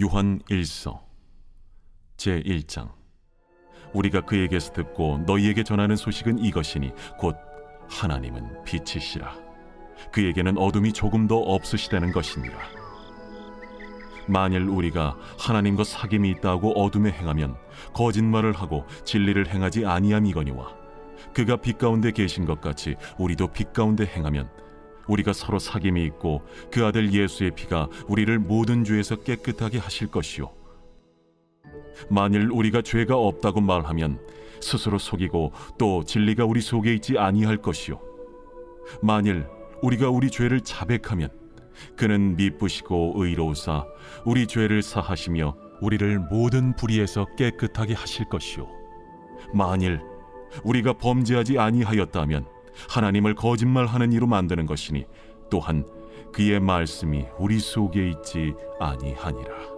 요한 1서 제 1장. 우리가 그에게서 듣고 너희에게 전하는 소식은 이것이니 곧 하나님은 빛이시라. 그에게는 어둠이 조금도 없으시다는 것이니라. 만일 우리가 하나님과 사귐이 있다고 어둠에 행하면 거짓말을 하고 진리를 행하지 아니함이거니와 그가 빛 가운데 계신 것 같이 우리도 빛 가운데 행하면 우리가 서로 사귐이 있고 그 아들 예수의 피가 우리를 모든 죄에서 깨끗하게 하실 것이요. 만일 우리가 죄가 없다고 말하면 스스로 속이고 또 진리가 우리 속에 있지 아니할 것이요. 만일 우리가 우리 죄를 자백하면 그는 미쁘시고 의로우사 우리 죄를 사하시며 우리를 모든 불의에서 깨끗하게 하실 것이요. 만일 우리가 범죄하지 아니하였다면 하나님을 거짓말하는 이로 만드는 것이니 또한 그의 말씀이 우리 속에 있지 아니하니라